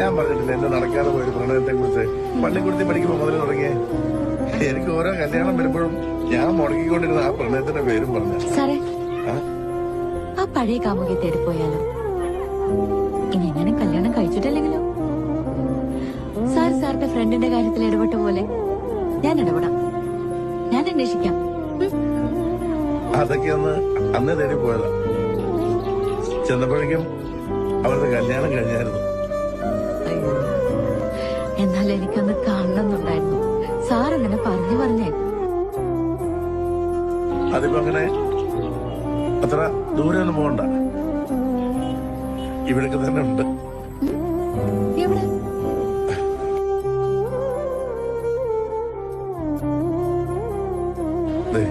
ഞാൻ പറഞ്ഞിട്ടില്ല എന്റെ നടക്കാതെ പോയൊരു പ്രണയത്തെ കുറിച്ച്. പള്ളിക്കുടുത്തി പഠിക്കുമ്പോ മുതൽ തുടങ്ങിയേ. എനിക്ക് ഓരോ കല്യാണം വരുമ്പോഴും ഞാൻ മുടക്കിക്കൊണ്ടിരുന്ന ആ പ്രണയത്തിന്റെ പേരും പറഞ്ഞു. സാറേ ആ? പഴയ തേടി തേടിപ്പോയാലോ? ഇനി എങ്ങനെ കല്യാണം കഴിച്ചിട്ടില്ലെങ്കിലോ? സാർ സാറിന്റെ ഫ്രണ്ടിന്റെ കാര്യത്തിൽ ഇടപെട്ട പോലെ ഞാൻ ഇടപെടാം. ഞാൻ അന്വേഷിക്കാം. അതൊക്കെ ഒന്ന് അന്ന് തേടി പോയതാ ചെന്നപ്പോഴേക്കും അവരുടെ കല്യാണം കഴിഞ്ഞായിരുന്നു. എന്നാൽ എനിക്കൊന്ന് കാണണമെന്നുണ്ടായിരുന്നു. സാർ അങ്ങനെ പറഞ്ഞു പറഞ്ഞേ. അതിപ്പോ അങ്ങനെ അത്ര ദൂരെ ഒന്നും പോകണ്ട. ഇവിടേക്ക് തന്നെ ഉണ്ട്. എവിടെ? ദേ.